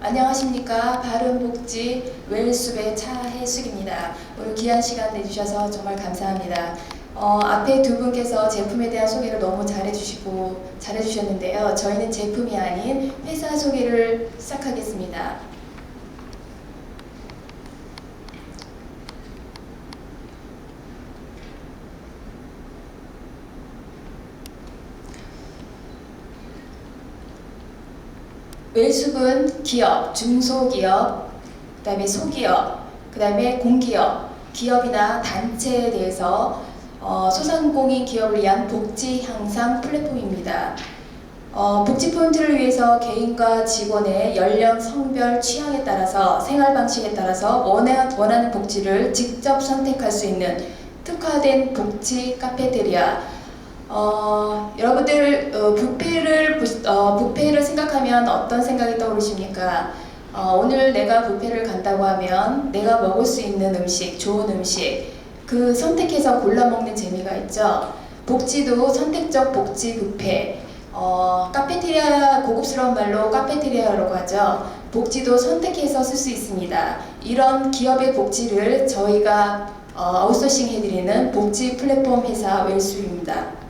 안녕하십니까 바른복지 웰숲의 차혜숙입니다. 오늘 귀한 시간 내주셔서 정말 감사합니다. 어, 앞에 두 분께서 제품에 대한 소개를 너무 잘해주시고 잘해주셨는데요. 저희는 제품이 아닌 회사 소개를 시작하겠습니다. 웰숲은 기업, 중소기업, 그 다음에 소기업, 그 다음에 공기업, 기업이나 단체에 대해서 어, 소상공인 기업을 위한 복지 향상 플랫폼입니다. 어, 복지 포인트를 위해서 개인과 직원의 연령, 성별, 취향에 따라서 생활 방식에 따라서 원하, 원하는 복지를 직접 선택할 수 있는 특화된 복지 카페테리아 어, 여러분들 어, 뷔페를 부- 어, 뷔페를 생각하면 어떤 생각이 떠오르십니까? 어, 오늘 내가 뷔페를 간다고 하면 내가 먹을 수 있는 음식, 좋은 음식 그 선택해서 골라 먹는 재미가 있죠. 복지도 선택적 복지 뷔페. 어, 카페테리아 고급스러운 말로 카페테리아라고 하죠. 복지도 선택해서 쓸 수 있습니다. 이런 기업의 복지를 저희가 어, 아웃소싱 해드리는 복지 플랫폼 회사 웰숲입니다.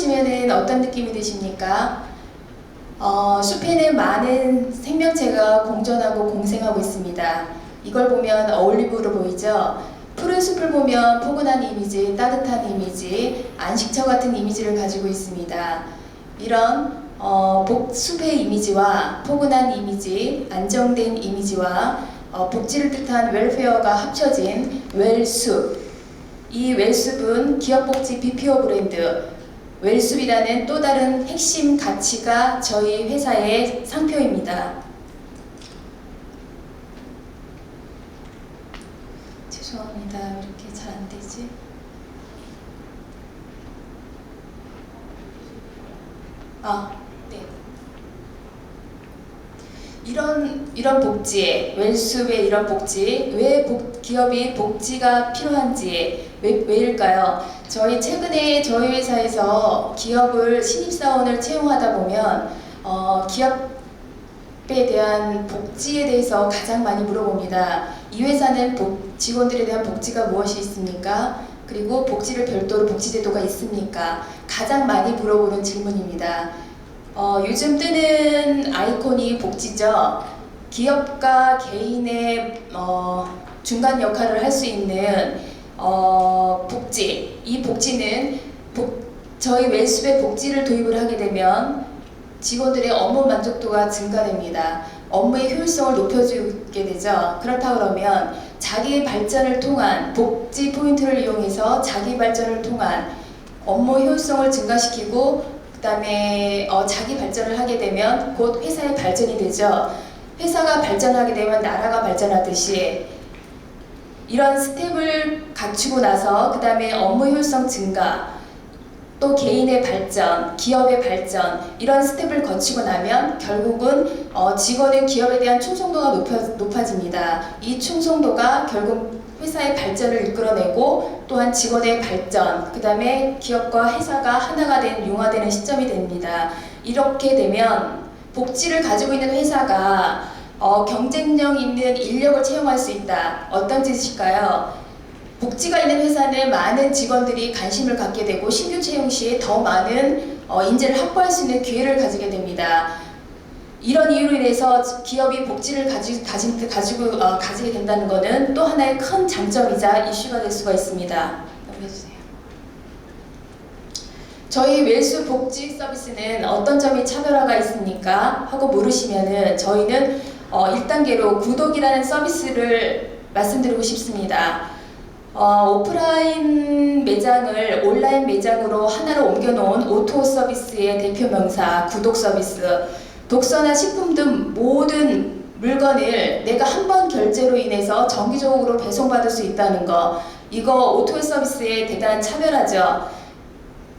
보시면은 어떤 느낌이 드십니까? 어, 숲에는 많은 생명체가 공존하고 공생하고 있습니다. 이걸 보면 어울림으로 보이죠? 푸른 숲을 보면 포근한 이미지, 따뜻한 이미지, 안식처 같은 이미지를 가지고 있습니다. 이런 어, 복, 숲의 이미지와 포근한 이미지, 안정된 이미지와 어, 복지를 뜻한 웰페어가 합쳐진 웰숲. 이 웰숲은 기업복지 BPO 브랜드 웰숲이라는 또 다른 핵심 가치가 저희 회사의 상표입니다. 죄송합니다. 왜 이렇게 잘 안 되지? 아, 네. 이런 이런 복지, 웰숲의 이런 복지, 왜 복, 기업이 복지가 필요한지 왜, 왜일까요? 저희 최근에 저희 회사에서 기업을 신입사원을 채용하다 보면 어, 기업에 대한 복지에 대해서 가장 많이 물어봅니다. 이 회사는 복- 직원들에 대한 복지가 무엇이 있습니까? 그리고 복지를 별도로 복지제도가 있습니까? 가장 많이 물어보는 질문입니다. 어, 요즘 뜨는 아이콘이 복지죠. 기업과 개인의 어, 중간 역할을 할 수 있는 어, 복지. 이 복지는 복- 저희 웰숲의 복지를 도입을 하게 되면 직원들의 업무 만족도가 증가됩니다. 업무의 효율성을 높여주게 되죠. 그렇다 그러면 자기 발전을 통한 복지 포인트를 이용해서 자기 발전을 통한 업무 효율성을 증가시키고 그다음에 어, 자기 발전을 하게 되면 곧 회사의 발전이 되죠. 회사가 발전하게 되면 나라가 발전하듯이 이런 스텝을 갖추고 나서 그 다음에 업무 효율성 증가 또 개인의 발전, 기업의 발전 이런 스텝을 거치고 나면 결국은 어, 직원의 기업에 대한 충성도가 높아, 높아집니다. 이 충성도가 결국 회사의 발전을 이끌어내고 또한 직원의 발전, 그 다음에 기업과 회사가 하나가 된 융화되는 시점이 됩니다. 이렇게 되면 복지를 가지고 있는 회사가 어, 경쟁력 있는 인력을 채용할 수 있다. 어떤 뜻일까요? 복지가 있는 회사는 많은 직원들이 관심을 갖게 되고 신규 채용 시에 더 많은 어, 인재를 확보할 수 있는 기회를 가지게 됩니다. 이런 이유로 인해서 기업이 복지를 가지, 가지, 가지고 어, 가지게 된다는 것은 또 하나의 큰 장점이자 이슈가 될 수가 있습니다. 넘겨주세요. 저희 웰스 복지 서비스는 어떤 점이 차별화가 있습니까? 하고 물으시면은 저희는 어, 1단계로 구독이라는 서비스를 말씀드리고 싶습니다. 어, 오프라인 매장을 온라인 매장으로 하나로 옮겨놓은 오토 서비스의 대표 명사 구독 서비스. 독서나 식품 등 모든 물건을 내가 한 번 결제로 인해서 정기적으로 배송받을 수 있다는 거. 이거 오토 서비스의 대단한 차별하죠.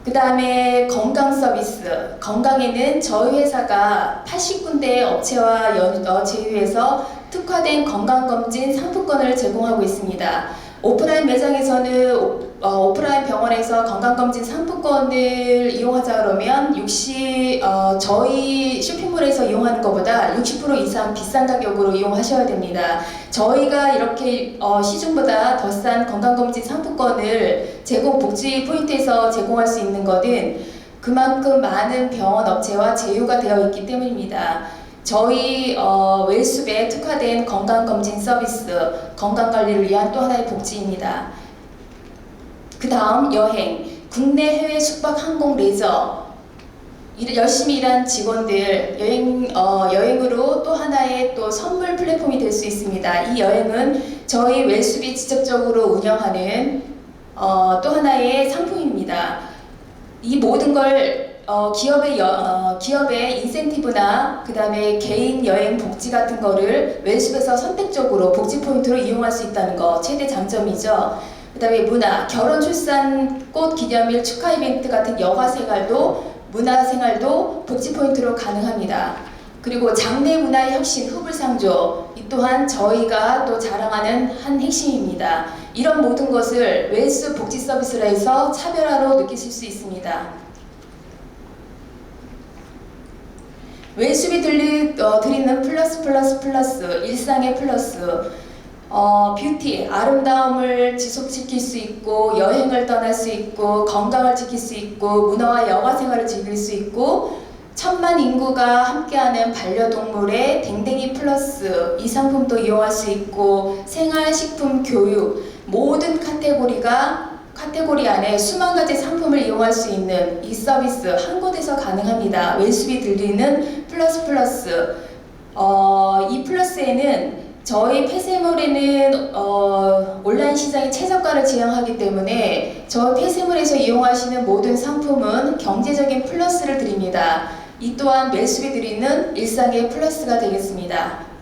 그 다음에 건강 서비스. 건강에는 저희 회사가 80군데 업체와 연, 어, 제휴해서 특화된 건강검진 상품권을 제공하고 있습니다. 오프라인 매장에서는 오, 어, 오프라인 병원에서 건강검진 상품권을 이용하자 그러면 60, 어, 저희 쇼핑몰에서 이용하는 것보다 60% 이상 비싼 가격으로 이용하셔야 됩니다. 저희가 이렇게 어, 시중보다 더 싼 건강검진 상품권을 제공 복지 포인트에서 제공할 수 있는 것은 그만큼 많은 병원 업체와 제휴가 되어 있기 때문입니다. 저희 어, 웰숲에 특화된 건강검진 서비스, 건강관리를 위한 또 하나의 복지입니다. 그 다음 여행, 국내 해외 숙박 항공 레저, 일- 열심히 일한 직원들 여행 어, 여행으로 또 하나의 또 선물 플랫폼이 될 수 있습니다. 이 여행은 저희 웰숲이 직접적으로 운영하는 어, 또 하나의 상품입니다. 이 모든 걸 어, 기업의 여, 어, 기업의 인센티브나 그 다음에 개인 여행 복지 같은 거를 웰숲에서 선택적으로 복지 포인트로 이용할 수 있다는 거 최대 장점이죠. 그 다음에 문화, 결혼, 출산, 꽃 기념일 축하 이벤트 같은 여가 생활도 문화 생활도 복지 포인트로 가능합니다. 그리고 장래 문화의 혁신 후불상조 이 또한 저희가 또 자랑하는 한 핵심입니다. 이런 모든 것을 웰스 복지 서비스라 해서 차별화로 느끼실 수 있습니다. 웰숲이 들리, 어, 드리는 플러스 플러스 플러스 일상의 플러스 어, 뷰티 아름다움을 지속시킬 수 있고 여행을 떠날 수 있고 건강을 지킬 수 있고 문화와 여가 생활을 즐길 수 있고 천만 인구가 함께하는 반려동물의 댕댕이 플러스 이 상품도 이용할 수 있고 생활식품 교육 모든 카테고리가 카테고리 안에 수만 가지 상품을 이용할 수 있는 이 서비스 한 곳에서 가능합니다. 웰숲이 들리는 플러스 플러스 어, 이 플러스에는 저희 폐쇄물에는 어, 온라인 시장이 최저가를 지향하기 때문에 저 폐쇄물에서 이용하시는 모든 상품은 경제적인 플러스를 드립니다. 이 또한 매수비 드리는 일상의 플러스가 되겠습니다.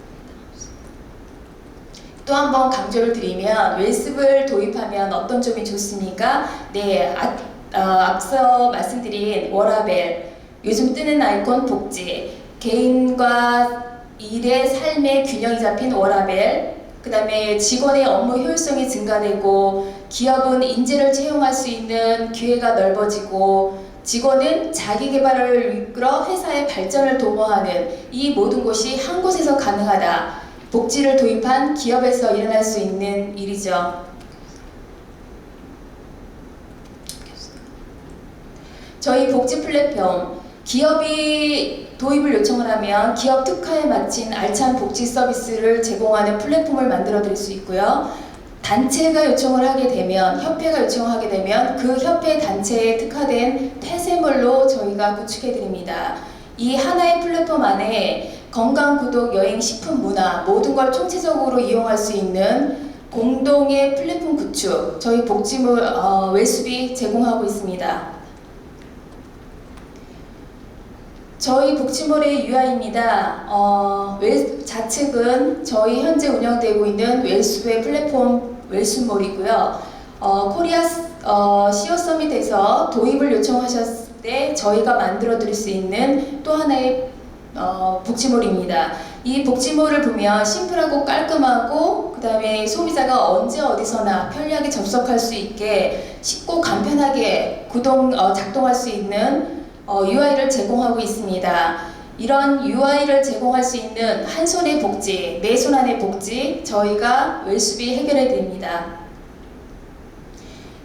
또 한 번 강조를 드리면 웰습을 도입하면 어떤 점이 좋습니까? 네, 아, 어, 앞서 말씀드린 워라벨, 요즘 뜨는 아이콘 복지, 개인과 일의 삶의 균형이 잡힌 워라벨, 그 다음에 직원의 업무 효율성이 증가되고 기업은 인재를 채용할 수 있는 기회가 넓어지고 직원은 자기 개발을 이끌어 회사의 발전을 도모하는 이 모든 것이 한 곳에서 가능하다. 복지를 도입한 기업에서 일어날 수 있는 일이죠. 저희 복지 플랫폼 기업이 도입을 요청을 하면 기업 특화에 맞춘 알찬 복지 서비스를 제공하는 플랫폼을 만들어 드릴 수 있고요. 단체가 요청을 하게 되면 협회가 요청을 하게 되면 그 협회 단체에 특화된 폐쇄물로 저희가 구축해 드립니다. 이 하나의 플랫폼 안에 건강, 구독, 여행, 식품, 문화 모든 걸 총체적으로 이용할 수 있는 공동의 플랫폼 구축 저희 복지물 어, 웰숲이 제공하고 있습니다. 저희 복지몰의 UI입니다. 어, 웰, 좌측은 저희 현재 운영되고 있는 웰숲의 플랫폼 웰숲몰이고요. 어, 코리아 어, 시어 서밋에서 도입을 요청하셨을 때 저희가 만들어 드릴 수 있는 또 하나의 어, 복지몰입니다. 이 복지몰을 보면 심플하고 깔끔하고 그 다음에 소비자가 언제 어디서나 편리하게 접속할 수 있게 쉽고 간편하게 구동 어, 작동할 수 있는 어, UI를 제공하고 있습니다. 이런 UI를 제공할 수 있는 한 손의 복지, 네손 안의 복지 저희가 웰숲이 해결해 드립니다.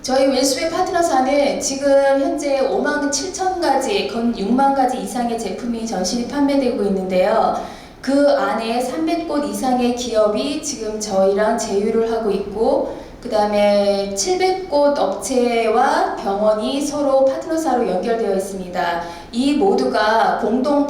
저희 웰숲의 파트너사는 지금 현재 5만 7천 가지, 건 6만 가지 이상의 제품이 전시히 판매되고 있는데요. 그 안에 300곳 이상의 기업이 지금 저희랑 제휴를 하고 있고 그 다음에 700곳 업체와 병원이 서로 파트너사로 연결되어 있습니다. 이 모두가 공동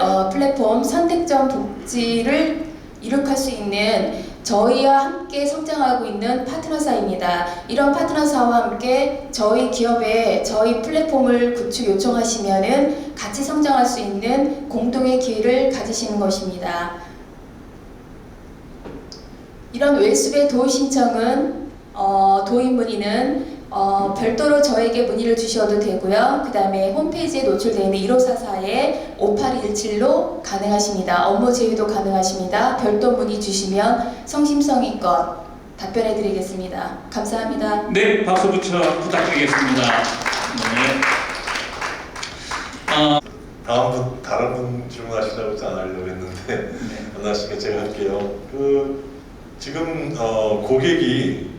어, 플랫폼 선택점 복지를 이룩할 수 있는 저희와 함께 성장하고 있는 파트너사입니다. 이런 파트너사와 함께 저희 기업에 저희 플랫폼을 구축 요청하시면은 같이 성장할 수 있는 공동의 기회를 가지시는 것입니다. 이런 웰숲의 도입 신청은 어, 도입 문의는 어, 어, 별도로 저에게 문의를 주셔도 되고요. 그 다음에 홈페이지에 노출되어 있는 1544에 5817로 가능하십니다. 업무 제휴도 가능하십니다. 별도 문의 주시면 성심성의껏 답변해 드리겠습니다. 감사합니다. 네, 박수 붙여 부탁드리겠습니다. 네. 어, 다음 분 다른 분 질문하시라고 안 하려고 했는데 네. 안 하시니까 제가 할게요. 그 지금 어, 고객이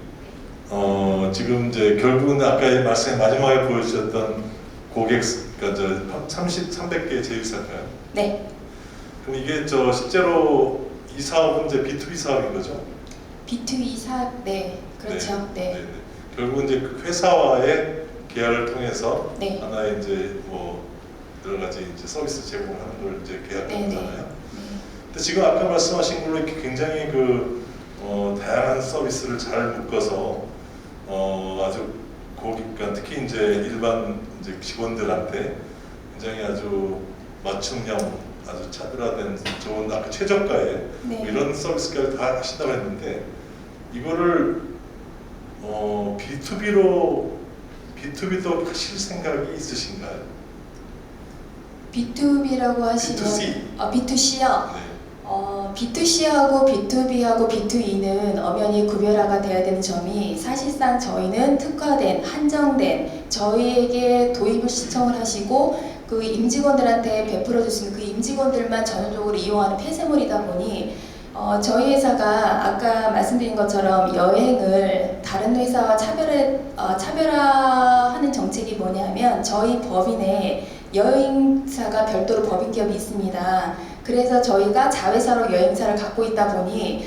어, 지금 이제 결국은 아까 말씀 마지막에 보여주셨던 고객 그러니까 저 30, 300개 제휴사인가요? 네, 그럼 이게 저 실제로 이 사업은 이제 B2B 사업인 거죠? B2B 사업, 네, 그렇죠. 네, 네. 결국은 이제 그 회사와의 계약을 통해서 네. 하나의 이제 뭐 여러 가지 이제 서비스 제공하는 걸 이제 계약한 네, 네. 거잖아요. 근데 지금 아까 말씀하신 걸로 이렇게 굉장히 그 어, 다양한 서비스를 잘 묶어서 어, 아주 고객, 그러니까 특히 이제 일반 이제 직원들한테 굉장히 아주 맞춤형, 아주 차별화된 좋은 아까 최저가에 네. 뭐 이런 서비스까지 다 하신다고 했는데 이거를 어, B2B로 B2B도 하실 생각이 있으신가요? B2B라고 하시면 B2C. 어, B2C요. 네. 어, B2C하고 B2B하고 B2E는 엄연히 구별화가 돼야 되는 점이 사실상 저희는 특화된, 한정된 저희에게 도입을 신청을 하시고 그 임직원들한테 베풀어 있는 그 임직원들만 전용적으로 이용하는 폐쇄물이다 보니 어, 저희 회사가 아까 말씀드린 것처럼 여행을 다른 회사와 차별해, 어, 차별화하는 정책이 뭐냐면 저희 법인에 여행사가 별도로 법인 기업이 있습니다. 그래서 저희가 자회사로 여행사를 갖고 있다 보니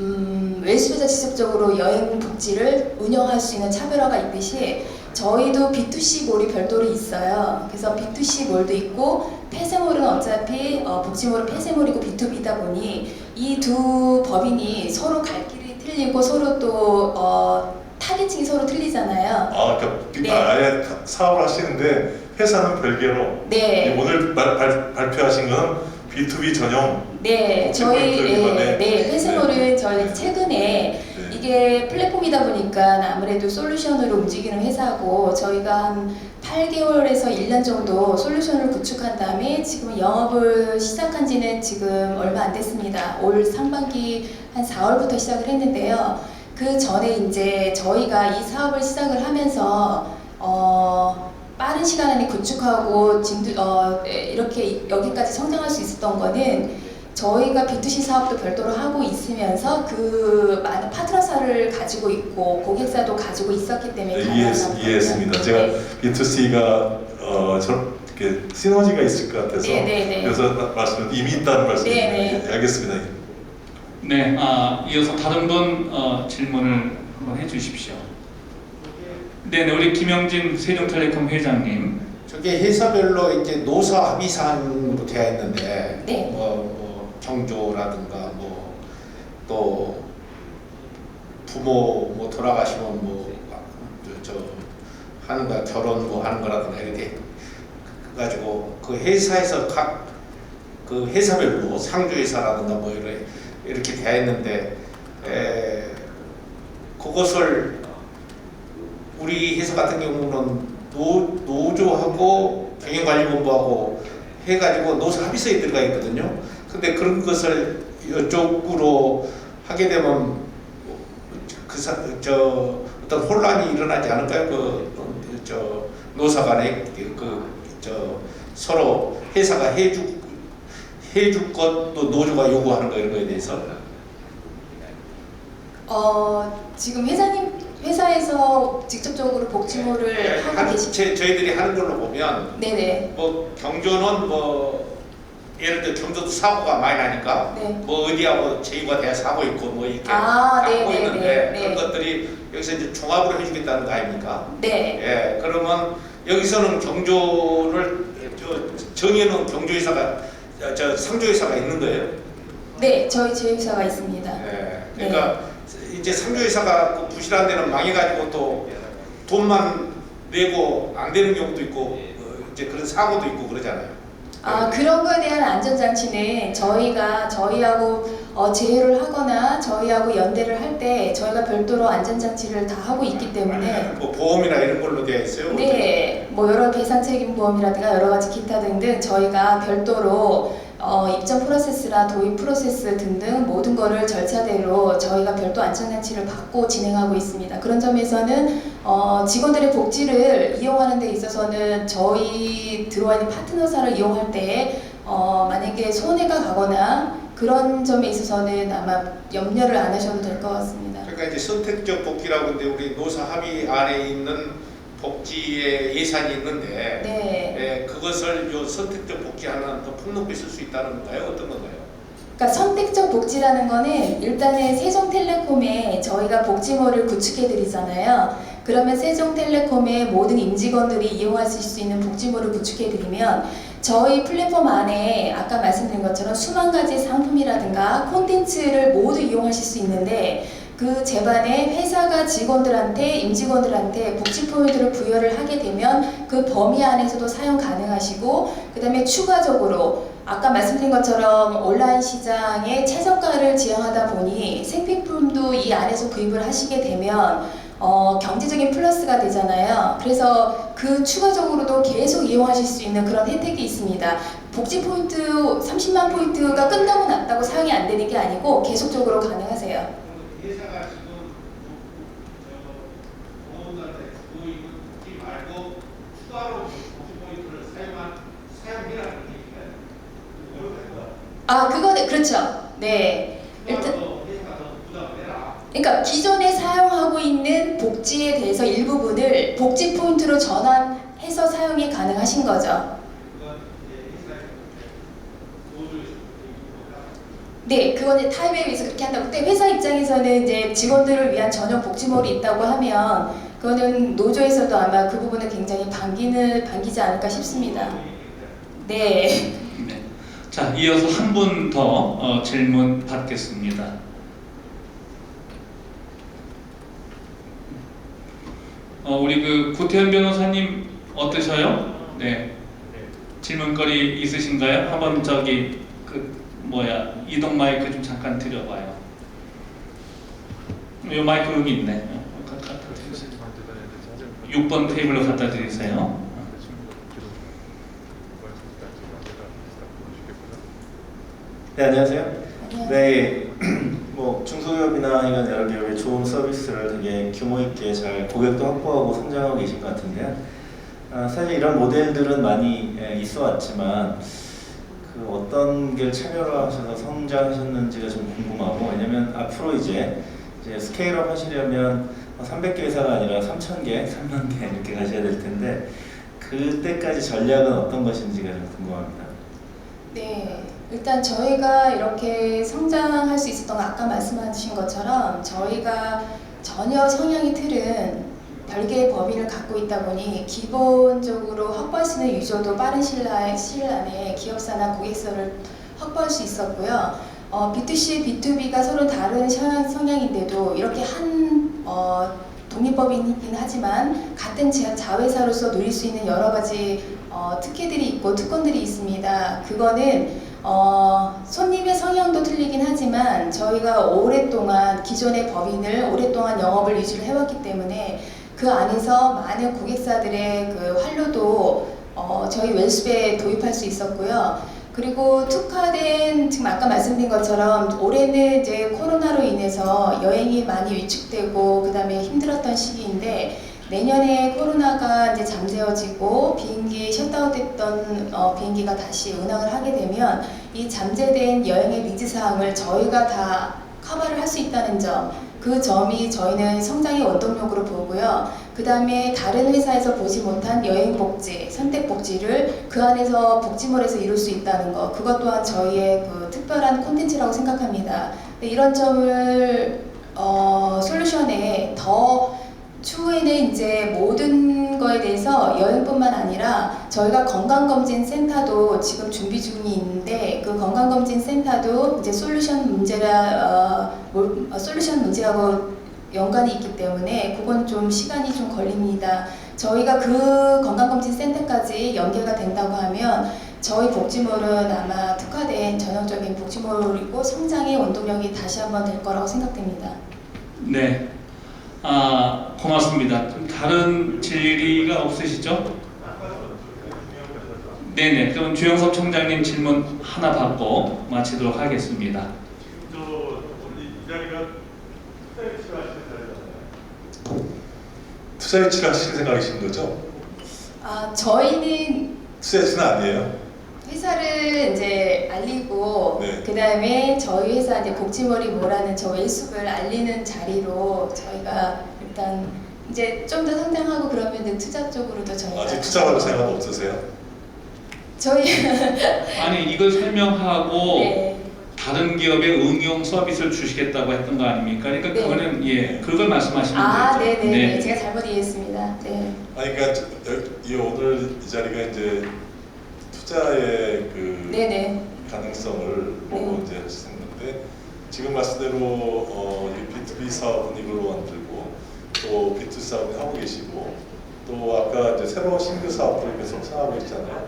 음, 외수에서 직접적으로 여행 복지를 운영할 수 있는 차별화가 있듯이 저희도 B2C 몰이 별도로 있어요. 그래서 B2C 몰도 있고 폐쇄몰은 어차피 어, 복지몰은 폐쇄몰이고 B2B다 보니 이 두 법인이 서로 갈 길이 틀리고 서로 또 어, 타겟층이 서로 틀리잖아요. 아, 그러니까 비- 네. 아예 타- 사업을 하시는데 회사는 별개로 네. 오늘 발, 발, 발표하신 건 B2B 전용 네, 저희 네, 기반의- 네, 폐쇄몰은 저희 최근에 네. 이게 플랫폼이다 보니까 아무래도 솔루션으로 움직이는 회사고 저희가 한 8개월에서 1년 정도 솔루션을 구축한 다음에 지금 영업을 시작한 지는 지금 얼마 안 됐습니다. 올 상반기 한 4월부터 시작을 했는데요. 그 전에 이제 저희가 이 사업을 시작을 하면서 어, 빠른 시간 안에 구축하고 진두, 어, 에, 이렇게 여기까지 성장할 수 있었던 거는 저희가 B2C 사업도 별도로 하고 있으면서 그 많은 파트너사를 가지고 있고 고객사도 가지고 있었기 때문에 네, 이해했, 거거든요. 이해했습니다. 제가 네. B2C가 어, 저, 이렇게 시너지가 있을 것 같아서 네, 네, 네. 그래서 마- 말씀 이미 있다는 말씀입니다. 네, 네. 예, 알겠습니다. 네, 아, 이어서 다른 분 어, 질문을 한번 해주십시오. 네, 네, 우리 김영진 세종텔레콤 회장님. 저게 회사별로 이제 노사 합의 사항으로 되어 있는데 네. 뭐, 뭐 경조라든가 뭐 또 부모 뭐 돌아가시면 뭐저 하는 거 결혼 뭐 하는 거라든가 이렇게 그 가지고 그 회사에서 각 그 회사별로 상조회사라든가 뭐 이렇게 이렇게 되어 있는데 에, 그것을 우리 회사 같은 경우는 노, 노조하고 경영관리본부하고 해가지고 노사 합의서에 들어가 있거든요. 근데 그런 것을 이쪽으로 하게 되면 그저 어떤 혼란이 일어나지 않을까요? 그 저 노사 간에 그 저 서로 회사가 해주 해줄 것도 노조가 요구하는 거 이런 거에 대해서 어, 지금 회사님 회사에서 직접적으로 복지모를 하고 하는 계시 제, 저희들이 하는 걸로 보면 네네 뭐 경조는 뭐 예를 들어 경조도 사고가 많이 나니까 네. 뭐 어디하고 제휴가 돼야 사고 있고 뭐 이렇게 아, 네, 하고 네, 있는데 네, 네. 그런 것들이 여기서 이제 종합으로 해주겠다는 거 아닙니까? 네. 예, 그러면 여기서는 경조를 저 정해놓은 경조회사가 저, 저 상조회사가 있는 거예요. 네, 저희 제휴사가 있습니다. 예, 그러니까 이제 상조회사가 그 부실한 데는 망해가지고 또 돈만 내고 안 되는 경우도 있고 어, 이제 그런 사고도 있고 그러잖아요. 아 그런 거에 대한 안전장치는 저희가 저희하고 어, 제휴를 하거나 저희하고 연대를 할 때 저희가 별도로 안전장치를 다 하고 있기 때문에 뭐 보험이나 이런 걸로 되어 있어요. 네, 뭐 여러 배상 책임 보험이라든가 여러 가지 기타 등등 저희가 별도로 어, 입점 프로세스나 도입 프로세스 등등 모든 거를 절차대로 저희가 별도 안전장치를 받고 진행하고 있습니다. 그런 점에서는 어, 직원들의 복지를 이용하는 데 있어서는 저희 들어와 있는 파트너사를 이용할 때 어, 만약에 손해가 가거나 그런 점에 있어서는 아마 염려를 안 하셔도 될 것 같습니다. 그러니까 이제 선택적 복지라고 하는데 우리 노사 합의 안에 있는 복지의 예산이 있는데 네. 예, 그것을 요 선택적 복지 하나 더 폭넓게 쓸 수 있다는 건가요? 어떤 건가요? 그러니까 선택적 복지라는 거는 일단은 세종텔레콤에 저희가 복지몰을 구축해 드리잖아요. 그러면 세종텔레콤의 모든 임직원들이 이용하실 수 있는 복지몰을 구축해 드리면 저희 플랫폼 안에 아까 말씀드린 것처럼 수만 가지 상품이라든가 콘텐츠를 모두 이용하실 수 있는데 그 제반에 회사가 직원들한테 임직원들한테 복지 포인트를 부여를 하게 되면 그 범위 안에서도 사용 가능하시고 그 다음에 추가적으로 아까 말씀드린 것처럼 온라인 시장에 최저가를 지향하다 보니 생필품도 이 안에서 구입을 하시게 되면 어, 경제적인 플러스가 되잖아요. 그래서 그 추가적으로도 계속 이용하실 수 있는 그런 혜택이 있습니다. 복지 포인트 30만 포인트가 끝나고 났다고 사용이 안 되는 게 아니고 계속적으로 가능하세요. 회사가 지금 보험들한테 주고 있는 복지 말고 추가로 복지 포인트를 사용한 사용해라는 얘기가요. 어렵다. 아, 그거는 그렇죠. 네. 일단. 그러니까 기존에 사용하고 있는 복지에 대해서 일부분을 복지 포인트로 전환해서 사용이 가능하신 거죠. 네, 그거는 타입에 의해서 그렇게 한다고. 근데 회사 입장에서는 이제 직원들을 위한 전용 복지몰이 있다고 하면 그거는 노조에서도 아마 그 부분을 굉장히 반기는 반기지 않을까 싶습니다. 네. 네. 자, 이어서 한 분더 어, 질문 받겠습니다. 어, 우리 그 구태현 변호사님 어떠셔요? 네. 질문거리 있으신가요? 한번 저기 그 뭐야 이동 마이크 좀 잠깐 드려봐요. 요 마이크 여기 있네. 어, 가- 갖다 드리세요. 6번 테이블로 갖다 드리세요. 네 안녕하세요. 안녕. 네, 뭐 중소기업이나 이런 여러 기업의 좋은 서비스를 되게 규모 있게 잘 고객도 확보하고 성장하고 계신 것 같은데요. 아, 사실 이런 모델들은 많이 예, 있어 왔지만 그 어떤 게 차별화하셔서 성장하셨는지가 좀 궁금하고 왜냐면 앞으로 이제 이제 스케일업 하시려면 300개 회사가 아니라 3,000개, 3만 개 이렇게 가셔야 될 텐데 그때까지 전략은 어떤 것인지가 좀 궁금합니다. 네, 일단 저희가 이렇게 성장할 수 있었던 건 아까 말씀하신 것처럼 저희가 전혀 성향의 틀은 별개의 법인을 갖고 있다 보니 기본적으로 확보할 수 있는 유저도 빠른 시일 안에 기업사나 고객사를 확보할 수 있었고요. 어, B2C, B2B가 서로 다른 성향, 성향인데도 이렇게 한 어, 독립법인이긴 하지만 같은 자- 자회사로서 누릴 수 있는 여러 가지 어, 특혜들이 있고 특권들이 있습니다. 그거는 어, 손님의 성향도 틀리긴 하지만 저희가 오랫동안 기존의 법인을 오랫동안 영업을 유지를 해왔기 때문에 그 안에서 많은 고객사들의 그 활로도 어, 저희 웰스에 도입할 수 있었고요. 그리고 특화된 지금 아까 말씀드린 것처럼 올해는 이제 코로나로 인해서 여행이 많이 위축되고 그다음에 힘들었던 시기인데 내년에 코로나가 이제 잠재워지고 비행기 셧다운됐던 어, 비행기가 다시 운항을 하게 되면 이 잠재된 여행의 니즈 사항을 저희가 다 커버를 할 수 있다는 점, 그 점이 저희는 성장의 원동력으로 보고요. 그 다음에 다른 회사에서 보지 못한 여행 복지, 선택 복지를 그 안에서 복지몰에서 이룰 수 있다는 것, 그것 또한 저희의 그 특별한 콘텐츠라고 생각합니다. 이런 점을 어, 솔루션에 더 추후에는 이제 모든 거에 대해서 여행뿐만 아니라 저희가 건강검진 센터도 지금 준비 중이 있는데 그 건강검진 센터도 이제 솔루션 문제라 어, 뭘- 어, 솔루션 문제하고 연관이 있기 때문에 그건 좀 시간이 좀 걸립니다. 저희가 그 건강검진 센터까지 연계가 된다고 하면 저희 복지몰은 아마 특화된 전형적인 복지몰이고 성장의 원동력이 다시 한번 될 거라고 생각됩니다. 네. 아, 고맙습니다. 좀 다른 질의가 없으시죠? 네네. 그럼 주영섭 총장님 질문 하나 받고 마치도록 하겠습니다. 저 오늘 이 자리가 투자 유치를 하시는 자리잖아요. 투자 유치를 하시는 생각이신 거죠? 아, 저희는 투자 유치는 아니에요. 회사를 이제 알리고 네. 그 다음에 저희 회사 이제 복지몰이 뭐라는 저 웰숲을 알리는 자리로 저희가 일단 이제 좀 더 성장하고 그러면 투자 쪽으로도 저희가 아직 투자할 생각 없으세요? 저희 아니 이걸 설명하고 네. 다른 기업에 응용 서비스를 주시겠다고 했던 거 아닙니까? 그러니까 네. 그거는 예 그걸 말씀하시면 아, 되죠. 네네. 제가 잘못 이해했습니다. 네. 아니 그러니까 저- 이 오늘 이 자리가 이제 투자의 그 네네. 가능성을 보고 네. 이제 하시는데 지금 말씀대로 어, 이 B2B 사업은 이걸로 만들고 또 B2C 사업은 하고 계시고 또 아까 이제 새로운 신규 사업들을 계속 생각하고 있잖아요.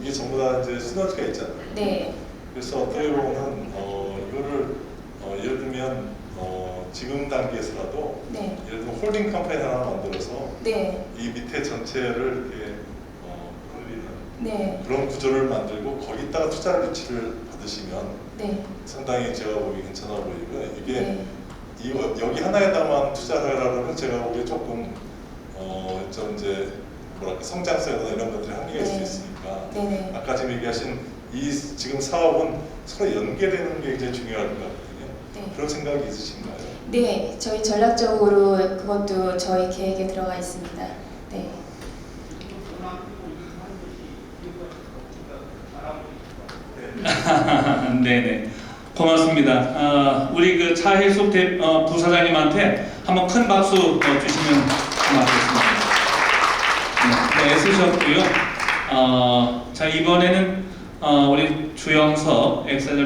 이게 전부 다 이제 시너지가 있잖아요. 네. 그래서 어떻게 보면 어, 이거를 어, 예를 들면 어, 지금 단계에서라도 네. 예를 들면 홀딩 컴퍼니 하나 만들어서 네. 이 밑에 전체를 네. 그런 구조를 만들고 거기다가 투자를 유치를 받으시면 네. 상당히 제가 보기 괜찮아 보이고요. 이게 네. 이, 여기 하나에다만 투자를 하려면 제가 보기에 조금 어, 좀 이제 뭐랄까 성장성이나 이런 것들이 한계가 있을 수 네. 있으니까 네네. 아까 지금 얘기하신 이 지금 사업은 서로 연계되는 게 굉장히 중요할 것 같거든요. 네. 그런 생각이 있으신가요? 네. 저희 전략적으로 그것도 저희 계획에 들어가 있습니다. 네. 네네. 고맙습니다. 어, 우리 그 차혜숙 대, 어, 부사장님한테 한번 큰 박수 어, 주시면 고맙겠습니다. 네, 네, 애쓰셨고요. 어, 자 이번에는 어, 우리 주영석 엑셀러